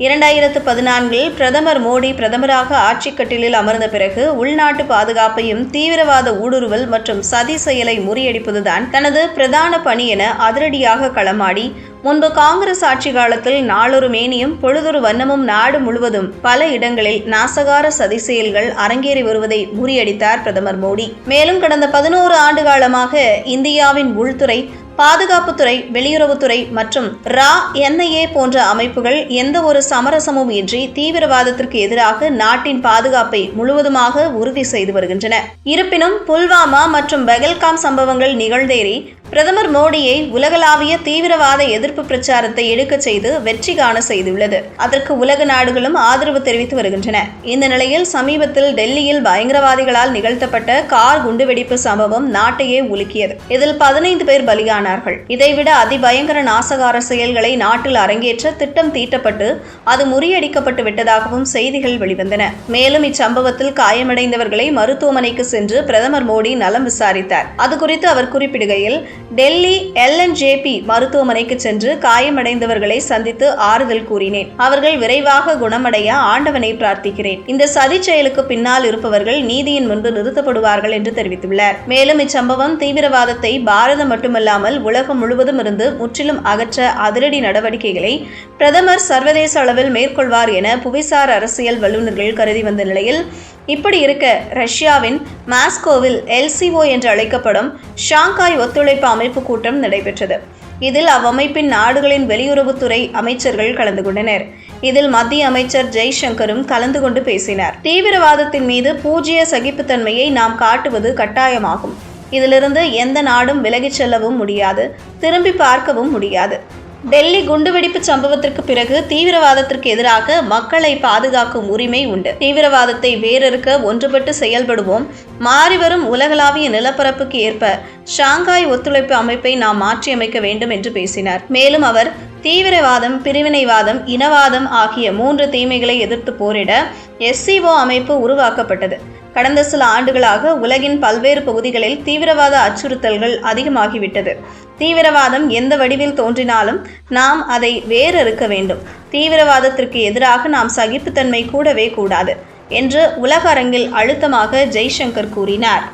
இரண்டாயிரத்து பதினான்கில் பிரதமர் மோடி பிரதமராக ஆட்சிக்கட்டிலில் அமர்ந்த பிறகு உள்நாட்டு பாதுகாப்பையும் தீவிரவாத ஊடுருவல் மற்றும் சதி செயலை முறியடிப்பதுதான் தனது பிரதான பணி என அதிரடியாக களமாடி முன்பு காங்கிரஸ் ஆட்சி காலத்தில் நாளொரு மேனியும் பொழுதொரு வண்ணமும் நாடு முழுவதும் பல இடங்களில் நாசகார சதி செயல்கள் அரங்கேறி வருவதை முறியடித்தார் பிரதமர் மோடி. மேலும் கடந்த பதினோரு ஆண்டு காலமாக இந்தியாவின் உள்துறை பாதுகாப்புத்துறை வெளியுறவுத்துறை மற்றும் ரா என்ஐஏ போன்ற அமைப்புகள் எந்த ஒரு சமரசமும் இன்றி தீவிரவாதத்திற்கு எதிராக நாட்டின் பாதுகாப்பை முழுவதுமாக உறுதி செய்து வருகின்றன. இருப்பினும் புல்வாமா மற்றும் பெகல்காம் சம்பவங்கள் நிகழ்ந்தேறி பிரதமர் மோடியை உலகளாவிய தீவிரவாத எதிர்ப்பு பிரச்சாரத்தை எடுக்கச் செய்து வெற்றி காண செய்துள்ளது. அதற்கு உலக நாடுகளும் ஆதரவு தெரிவித்து வருகின்றன. இந்த நிலையில் சமீபத்தில் டெல்லியில் பயங்கரவாதிகளால் நிகழ்த்தப்பட்ட கார் குண்டுவெடிப்பு சம்பவம் நாட்டையே உலுக்கியது. இதில் பதினைந்து பேர் பலியானார்கள். இதைவிட அதிபயங்கர நாசகார செயல்களை நாட்டில் அரங்கேற்ற திட்டம் தீட்டப்பட்டு அது முறியடிக்கப்பட்டு விட்டதாகவும் செய்திகள் வெளிவந்தன. மேலும் இச்சம்பவத்தில் காயமடைந்தவர்களை மருத்துவமனைக்கு சென்று பிரதமர் மோடி நலம் விசாரித்தார். அது குறித்து அவர் குறிப்பிடுகையில் டெல்லி எல்என்ஜேபி மருத்துவமனைக்கு சென்று காயமடைந்தவர்களை சந்தித்து ஆறுதல் கூறினேன். அவர்கள் விரைவாக குணமடைய ஆண்டவனை பிரார்த்திக்கிறேன். இந்த சதி செயலுக்கு பின்னால் இருப்பவர்கள் நீதியின் முன்பு நிறுத்தப்படுவார்கள் என்று தெரிவித்துள்ளார் மேலும் இச்சம்பவம் தீவிரவாதத்தை பாரதம் மட்டுமல்லாமல் உலகம் முழுவதும் இருந்து முற்றிலும் அகற்ற அதிரடி நடவடிக்கைகளை பிரதமர் சர்வதேச அளவில் மேற்கொள்வார் என புவிசார் அரசியல் வல்லுநர்கள் கருதி வந்த நிலையில் இப்படி இருக்க ரஷ்யாவின் மாஸ்கோவில் எல்சிஓ என்று அழைக்கப்படும் ஷாங்காய் ஒத்துழைப்பு அமைப்பு கூட்டம் நடைபெற்றது. இதில் அவ்வமைப்பின் நாடுகளின் வெளியுறவுத்துறை அமைச்சர்கள் கலந்து கொண்டனர். இதில் மத்திய அமைச்சர் ஜெய்சங்கரும் கலந்து கொண்டு பேசினார். தீவிரவாதத்தின் மீது பூஜ்ய சகிப்புத்தன்மையை நாம் காட்டுவது கட்டாயமாகும். இதிலிருந்து எந்த நாடும் விலகிச் செல்லவும் முடியாது. திரும்பி பார்க்கவும் முடியாது. டெல்லி குண்டுவெடிப்பு சம்பவத்திற்கு பிறகு தீவிரவாதத்திற்கு எதிராக மக்களை பாதுகாக்கும் உரிமை உண்டு. தீவிரவாதத்தை வேறறுக்க ஒன்றுபட்டு செயல்படுவோம். மாறிவரும் உலகளாவிய நிலப்பரப்புக்கு ஏற்ப ஷாங்காய் ஒத்துழைப்பு அமைப்பை நாம் மாற்றியமைக்க வேண்டும் என்று பேசினார். மேலும் அவர் தீவிரவாதம் பிரிவினைவாதம் இனவாதம் ஆகிய மூன்று தீமைகளை எதிர்த்து போரிட எஸ்சிஓ அமைப்பு உருவாக்கப்பட்டது. கடந்த சில ஆண்டுகளாக உலகின் பல்வேறு பகுதிகளில் தீவிரவாத அச்சுறுத்தல்கள் அதிகமாகிவிட்டது. தீவிரவாதம் எந்த வடிவில் தோன்றினாலும் நாம் அதை வேறறுக்க வேண்டும். தீவிரவாதத்திற்கு எதிராக நாம் சகிப்புத்தன்மை கூடவே கூடாது என்று உலக அரங்கில் அழுத்தமாக ஜெய்சங்கர் கூறினார்.